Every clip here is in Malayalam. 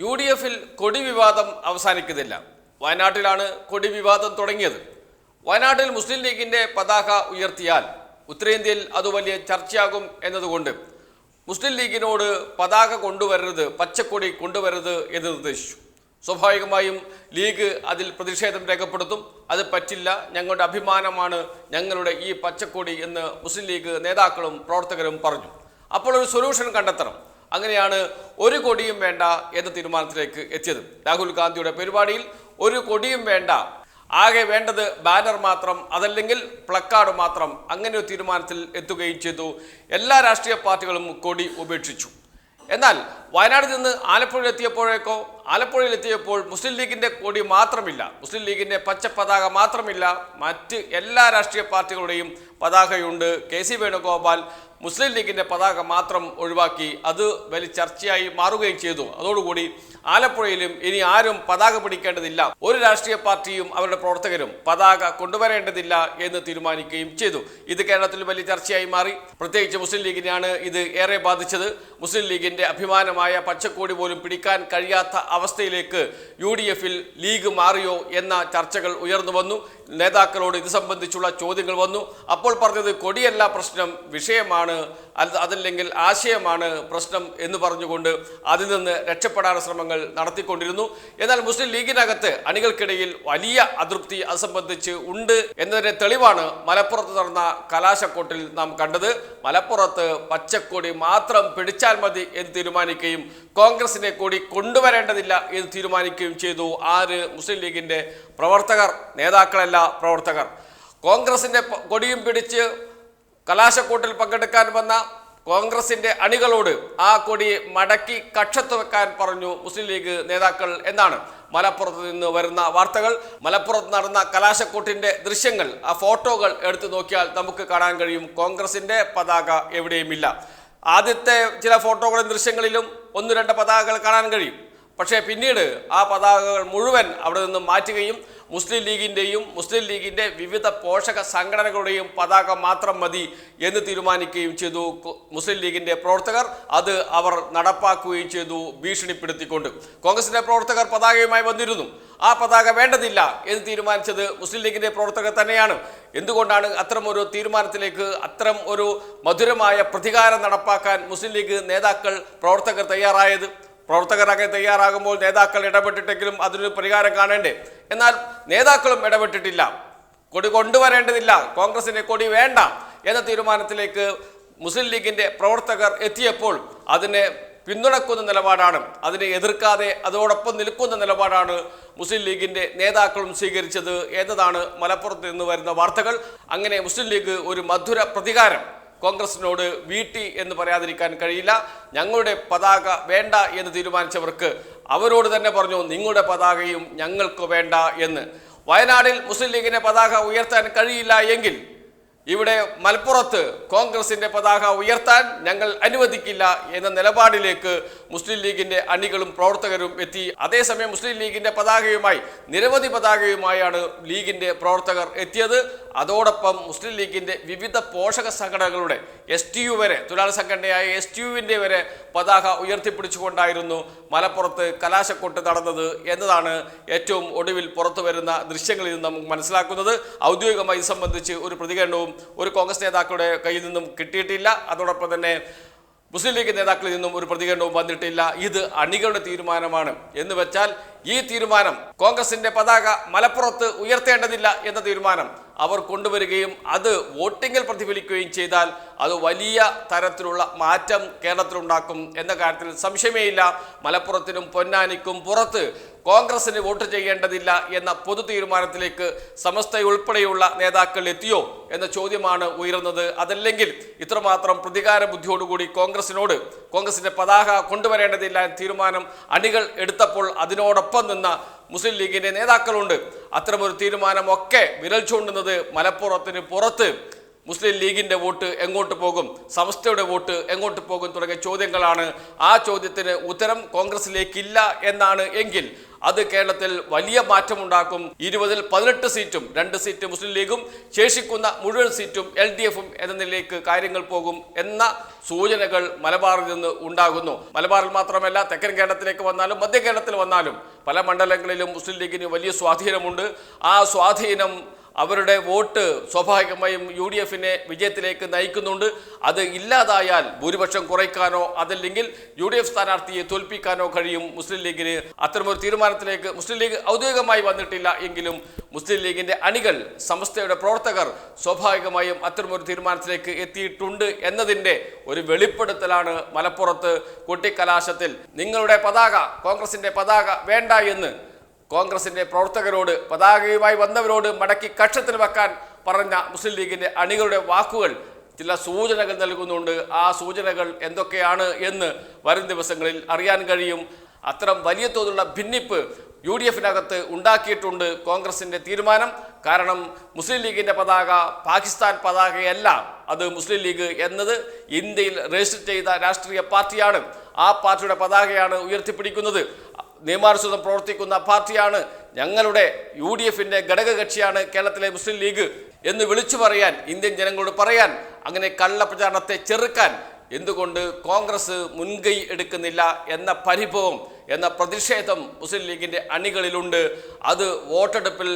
യു ഡി എഫിൽ കൊടി വിവാദം അവസാനിക്കുന്നില്ല. വയനാട്ടിലാണ് കൊടി വിവാദം തുടങ്ങിയത്. വയനാട്ടിൽ മുസ്ലിം ലീഗിന്റെ പതാക ഉയർത്തിയാൽ ഉത്തരേന്ത്യയിൽ അത് വലിയ ചർച്ചയാകും എന്നതുകൊണ്ട് മുസ്ലിം ലീഗിനോട് പതാക കൊണ്ടുവരരുത് പച്ചക്കൊടി കൊണ്ടുവരരുത് എന്ന് നിർദ്ദേശിച്ചു. സ്വാഭാവികമായും ലീഗ് അതിൽ പ്രതിഷേധം രേഖപ്പെടുത്തും. അത് പറ്റില്ല. ഞങ്ങളുടെ അഭിമാനമാണ് ഞങ്ങളുടെ ഈ പച്ചക്കൊടി എന്ന് മുസ്ലിം ലീഗ് നേതാക്കളും പ്രവർത്തകരും പറഞ്ഞു. അപ്പോൾ ഒരു സൊല്യൂഷൻ കണ്ടെത്തണം. അങ്ങനെയാണ് ഒരു കൊടിയും വേണ്ട എന്ന തീരുമാനത്തിലേക്ക് എത്തിയത്. രാഹുൽ ഗാന്ധിയുടെ പരിപാടിയിൽ ഒരു കൊടിയും വേണ്ട ആകെ വേണ്ടത് ബാനർ മാത്രം അതല്ലെങ്കിൽ പ്ലക്കാർഡ് മാത്രം അങ്ങനെ ഒരു തീരുമാനത്തിൽ എത്തുകയും ചെയ്തു. എല്ലാ രാഷ്ട്രീയ പാർട്ടികളും കൊടി ഉപേക്ഷിച്ചു. എന്നാൽ വയനാട് നിന്ന് ആലപ്പുഴയിൽ എത്തിയപ്പോഴേക്കോ ആലപ്പുഴയിൽ എത്തിയപ്പോൾ മുസ്ലിം ലീഗിന്റെ കൊടി മാത്രമില്ല. മുസ്ലിം ലീഗിന്റെ പച്ച പതാക മാത്രമില്ല. മറ്റ് എല്ലാ രാഷ്ട്രീയ പാർട്ടികളുടെയും പതാകയുണ്ട്. കെ സി വേണുഗോപാൽ മുസ്ലിം ലീഗിന്റെ പതാക മാത്രം ഒഴിവാക്കി അത് വലിയ ചർച്ചയായി മാറുകയും ചെയ്തു. അതോടുകൂടി ആലപ്പുഴയിലും ഇനി ആരും പതാക പിടിക്കേണ്ടതില്ല. ഒരു രാഷ്ട്രീയ പാർട്ടിയും അവരുടെ പ്രവർത്തകരും പതാക കൊണ്ടുവരേണ്ടതില്ല എന്ന് തീരുമാനിക്കുകയും ചെയ്തു. ഇത് കേരളത്തിൽ വലിയ ചർച്ചയായി മാറി. പ്രത്യേകിച്ച് മുസ്ലിം ലീഗിനെയാണ് ഇത് ഏറെ ബാധിച്ചത്. മുസ്ലിം ലീഗിന്റെ അഭിമാനമായ പച്ചക്കോടി പോലും പിടിക്കാൻ കഴിയാത്ത അവസ്ഥയിലേക്ക് യു ഡി എഫിൽ ലീഗ് മാറിയോ എന്ന ചർച്ചകൾ ഉയർന്നു വന്നു. നേതാക്കളോട് ഇത് സംബന്ധിച്ചുള്ള ചോദ്യങ്ങൾ വന്നു. അപ്പോൾ പറഞ്ഞത് കൊടിയല്ല പ്രശ്നം വിഷയമാണ് അതല്ലെങ്കിൽ ആശയമാണ് പ്രശ്നം എന്ന് പറഞ്ഞുകൊണ്ട് അതിൽ നിന്ന് രക്ഷപ്പെടാൻ ശ്രമങ്ങൾ നടത്തിക്കൊണ്ടിരുന്നു. എന്നാൽ മുസ്ലിം ലീഗിനകത്ത് അണികൾക്കിടയിൽ വലിയ അതൃപ്തി അത് സംബന്ധിച്ച് ഉണ്ട് എന്നതിന്റെ തെളിവാണ് മലപ്പുറത്ത് നടന്ന കലാശക്കോട്ടിൽ നാം കണ്ടത്. മലപ്പുറത്ത് പച്ചക്കൊടി മാത്രം പിടിച്ചാൽ മതി എന്ന് തീരുമാനിക്കുകയും കോൺഗ്രസിനെ കൂടി കൊണ്ടുവരേണ്ടതില്ല എന്ന് തീരുമാനിക്കുകയും ചെയ്തു. ആര്? മുസ്ലിം ലീഗിന്റെ പ്രവർത്തകർ നേതാക്കളല്ല പ്രവർത്തകർ. കോൺഗ്രസിന്റെ കൊടിയും പിടിച്ച് കലാശക്കൂട്ടിൽ പങ്കെടുക്കാൻ വന്ന കോൺഗ്രസിന്റെ അണികളോട് ആ കൊടി മടക്കി കക്ഷത്ത് വെക്കാൻ പറഞ്ഞു മുസ്ലിം ലീഗ് നേതാക്കൾ എന്നാണ് മലപ്പുറത്ത് നിന്ന് വരുന്ന വാർത്തകൾ. മലപ്പുറത്ത് നടന്ന കലാശക്കൂട്ടിന്റെ ദൃശ്യങ്ങൾ ആ ഫോട്ടോകൾ എടുത്തു നോക്കിയാൽ നമുക്ക് കാണാൻ കഴിയും. കോൺഗ്രസിന്റെ പതാക എവിടെയുമില്ല. ആദ്യത്തെ ചില ഫോട്ടോകളും ദൃശ്യങ്ങളിലും ഒന്ന് രണ്ട് പതാകകൾ കാണാൻ കഴിയും. പക്ഷേ പിന്നീട് ആ പതാകകൾ മുഴുവൻ അവിടെ നിന്ന് മാറ്റുകയും മുസ്ലിം ലീഗിന്റെയും മുസ്ലിം ലീഗിന്റെ വിവിധ പോഷക സംഘടനകളുടെയും പതാക മാത്രം മതി എന്ന് തീരുമാനിക്കുകയും ചെയ്തു. മുസ്ലിം ലീഗിന്റെ പ്രവർത്തകർ അത് അവർ നടപ്പാക്കുകയും ചെയ്തു ഭീഷണിപ്പെടുത്തിക്കൊണ്ട്. കോൺഗ്രസിന്റെ പ്രവർത്തകർ പതാകയുമായി വന്നിരുന്നു. ആ പതാക വേണ്ടതില്ല എന്ന് തീരുമാനിച്ചത് മുസ്ലിം ലീഗിന്റെ പ്രവർത്തകർ തന്നെയാണ്. എന്തുകൊണ്ടാണ് അത്തരം ഒരു തീരുമാനത്തിലേക്ക് അത്തരം ഒരു മധുരമായ പ്രതികാരം നടപ്പാക്കാൻ മുസ്ലിം ലീഗ് നേതാക്കൾ പ്രവർത്തകർ തയ്യാറായത്? പ്രവർത്തകർ അങ്ങനെ തയ്യാറാകുമ്പോൾ നേതാക്കൾ ഇടപെട്ടിട്ടെങ്കിലും അതിനൊരു പരിഹാരം കാണേണ്ടേ? എന്നാൽ നേതാക്കളും ഇടപെട്ടിട്ടില്ല. കൊടി കൊണ്ടുവരേണ്ടതില്ല. കോൺഗ്രസിന് കൊടി വേണ്ട എന്ന തീരുമാനത്തിലേക്ക് മുസ്ലിം ലീഗിന്റെ പ്രവർത്തകർ എത്തിയപ്പോൾ അതിനെ പിന്തുണക്കുന്ന നിലപാടാണ്. അതിനെ എതിർക്കാതെ അതോടൊപ്പം നിൽക്കുന്ന നിലപാടാണ് മുസ്ലിം ലീഗിന്റെ നേതാക്കളും സ്വീകരിച്ചത് എന്നതാണ് മലപ്പുറത്ത് നിന്ന് വരുന്ന വാർത്തകൾ. അങ്ങനെ മുസ്ലിം ലീഗ് ഒരു മധുര പ്രതികാരം. കോൺഗ്രസിനോട് വീട്ടി എന്ന് പറയാതിരിക്കാൻ കഴിയില്ല. ഞങ്ങളുടെ പതാക വേണ്ട എന്ന് തീരുമാനിച്ചവർക്ക് അവരോട് തന്നെ പറഞ്ഞു നിങ്ങളുടെ പതാകയും ഞങ്ങൾക്ക് വേണ്ട എന്ന്. വയനാടിൽ മുസ്ലിം ലീഗിന്റെ പതാക ഉയർത്താൻ കഴിയില്ല എങ്കിൽ ഇവിടെ മലപ്പുറത്ത് കോൺഗ്രസിന്റെ പതാക ഉയർത്താൻ ഞങ്ങൾ അനുവദിക്കില്ല എന്ന നിലപാടിലേക്ക് മുസ്ലിം ലീഗിന്റെ അണികളും പ്രവർത്തകരും എത്തി. അതേസമയം മുസ്ലിം ലീഗിന്റെ പതാകയുമായി നിരവധി പതാകയുമായാണ് ലീഗിന്റെ പ്രവർത്തകർ എത്തിയത്. അതോടൊപ്പം മുസ്ലിം ലീഗിന്റെ വിവിധ പോഷക സംഘടനകളുടെ എസ് ടി യു വരെ തൊഴിലാളി സംഘടനയായ എസ് ടി യുവിന്റെ വരെ പതാക ഉയർത്തിപ്പിടിച്ചുകൊണ്ടായിരുന്നു മലപ്പുറത്ത് കലാശക്കൊട്ട് നടന്നത് എന്നതാണ് ഏറ്റവും ഒടുവിൽ പുറത്തു വരുന്ന ദൃശ്യങ്ങളിൽ നമുക്ക് മനസ്സിലാക്കുന്നത്. ഔദ്യോഗികമായി സംബന്ധിച്ച് ഒരു പ്രതികരണവും ഒരു കോൺഗ്രസ് നേതാക്കളുടെ കയ്യിൽ നിന്നും കിട്ടിയിട്ടില്ല. അതോടൊപ്പം തന്നെ മുസ്ലിം ലീഗ് നേതാക്കളിൽ നിന്നും ഒരു പ്രതികരണവും വന്നിട്ടില്ല. ഇത് അണികളുടെ തീരുമാനമാണ്. എന്ന് വെച്ചാൽ ഈ തീരുമാനം കോൺഗ്രസിന്റെ പതാക മലപ്പുറത്ത് ഉയർത്തേണ്ടതില്ല എന്ന തീരുമാനം അവർ കൊണ്ടുവരികയും അത് വോട്ടിങ്ങിൽ പ്രതിഫലിക്കുകയും ചെയ്താൽ അത് വലിയ തരത്തിലുള്ള മാറ്റം കേരളത്തിലുണ്ടാക്കും എന്ന കാര്യത്തിൽ സംശയമേയില്ല. മലപ്പുറത്തിനും പൊന്നാനിക്കും പുറത്ത് കോൺഗ്രസിന് വോട്ട് ചെയ്യേണ്ടതില്ല എന്ന പൊതു തീരുമാനത്തിലേക്ക് സമസ്തയുൾപ്പെടെയുള്ള നേതാക്കൾ എത്തിയോ എന്ന ചോദ്യമാണ് ഉയരുന്നത്. അതല്ലെങ്കിൽ ഇത്രമാത്രം പ്രതികാര ബുദ്ധിയോടുകൂടി കോൺഗ്രസിനോട് കോൺഗ്രസിന്റെ പതാക കൊണ്ടുവരേണ്ടതില്ല എന്ന തീരുമാനം അണികൾ എടുത്തപ്പോൾ അതിനോടൊപ്പം നിന്ന മുസ്ലിം ലീഗിന്റെ നേതാക്കളുണ്ട്. അത്തരമൊരു തീരുമാനമൊക്കെ വിരൽ ചൂണ്ടുന്നത് മലപ്പുറത്തിന് പുറത്ത്. മുസ്ലിം ലീഗിന്റെ വോട്ട് എങ്ങോട്ട് പോകും? സമസ്തയുടെ വോട്ട് എങ്ങോട്ട് പോകും തുടങ്ങിയ ചോദ്യങ്ങളാണ്. ആ ചോദ്യത്തിന് ഉത്തരം കോൺഗ്രസിലേക്കില്ല എന്നാണ് എങ്കിൽ അത് കേരളത്തിൽ വലിയ മാറ്റമുണ്ടാക്കും. ഇരുപതിൽ പതിനെട്ട് സീറ്റും രണ്ട് സീറ്റ് മുസ്ലിം ലീഗും ശേഷിക്കുന്ന മുഴുവൻ സീറ്റും എൽ ഡി എഫും എന്ന നിലയിലേക്ക് കാര്യങ്ങൾ പോകും എന്ന സൂചനകൾ മലബാറിൽ നിന്ന് ഉണ്ടാകുന്നു. മലബാറിൽ മാത്രമല്ല തെക്കൻ കേരളത്തിലേക്ക് വന്നാലും മധ്യ കേരളത്തിൽ വന്നാലും പല മണ്ഡലങ്ങളിലും മുസ്ലിം ലീഗിന് വലിയ സ്വാധീനമുണ്ട്. ആ സ്വാധീനം അവരുടെ വോട്ട് സ്വാഭാവികമായും യു ഡി എഫിനെ വിജയത്തിലേക്ക് നയിക്കുന്നുണ്ട്. അത് ഇല്ലാതായാൽ ഭൂരിപക്ഷം കുറയ്ക്കാനോ അതല്ലെങ്കിൽ യു ഡി എഫ് സ്ഥാനാർത്ഥിയെ തോൽപ്പിക്കാനോ കഴിയും മുസ്ലിം ലീഗിന്. അത്തരമൊരു തീരുമാനത്തിലേക്ക് മുസ്ലിം ലീഗ് ഔദ്യോഗികമായി വന്നിട്ടില്ല എങ്കിലും മുസ്ലിം ലീഗിന്റെ അണികൾ സമസ്തയുടെ പ്രവർത്തകർ സ്വാഭാവികമായും അത്തരമൊരു തീരുമാനത്തിലേക്ക് എത്തിയിട്ടുണ്ട് എന്നതിന്റെ ഒരു വെളിപ്പെടുത്തലാണ് മലപ്പുറത്ത് കൊട്ടിക്കലാശത്തിൽ. നിങ്ങളുടെ പതാക കോൺഗ്രസിന്റെ പതാക വേണ്ട എന്ന് കോൺഗ്രസിന്റെ പ്രവർത്തകരോട് പതാകയുമായി വന്നവരോട് മടക്കി കക്ഷത്തിന് വെക്കാൻ പറഞ്ഞ മുസ്ലിം ലീഗിന്റെ അണികളുടെ വാക്കുകൾ ചില സൂചനകൾ നൽകുന്നുണ്ട്. ആ സൂചനകൾ എന്തൊക്കെയാണ് എന്ന് വരും ദിവസങ്ങളിൽ അറിയാൻ കഴിയും. അത്തരം വലിയ തോതിലുള്ള ഭിന്നിപ്പ് യു ഡി എഫിനകത്ത് ഉണ്ടാക്കിയിട്ടുണ്ട് കോൺഗ്രസിന്റെ തീരുമാനം. കാരണം മുസ്ലിം ലീഗിന്റെ പതാക പാകിസ്ഥാൻ പതാകയല്ല അത് മുസ്ലിം ലീഗ് എന്നത് ഇന്ത്യയിൽ രജിസ്റ്റർ ചെയ്ത രാഷ്ട്രീയ പാർട്ടിയാണ്. ആ പാർട്ടിയുടെ പതാകയാണ് ഉയർത്തിപ്പിടിക്കുന്നത്. നിയമാനുസൃതം പ്രവർത്തിക്കുന്ന പാർട്ടിയാണ്. ഞങ്ങളുടെ യു ഡി എഫിന്റെ ഘടകകക്ഷിയാണ് കേരളത്തിലെ മുസ്ലിം ലീഗ് എന്ന് വിളിച്ചു പറയാൻ ഇന്ത്യൻ ജനങ്ങളോട് പറയാൻ അങ്ങനെ കള്ളപ്രചാരണത്തെ ചെറുക്കാൻ എന്തുകൊണ്ട് കോൺഗ്രസ് മുൻകൈ എടുക്കുന്നില്ല എന്ന പരിഭവം എന്ന പ്രതിഷേധം മുസ്ലിം ലീഗിന്റെ അണികളിലുണ്ട്. അത് വോട്ടെടുപ്പിൽ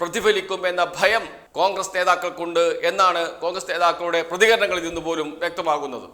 പ്രതിഫലിക്കും എന്ന ഭയം കോൺഗ്രസ് നേതാക്കൾക്കുണ്ട് എന്നാണ് കോൺഗ്രസ് നേതാക്കളുടെ പ്രതികരണങ്ങളിൽ നിന്ന് പോലും വ്യക്തമാകുന്നത്.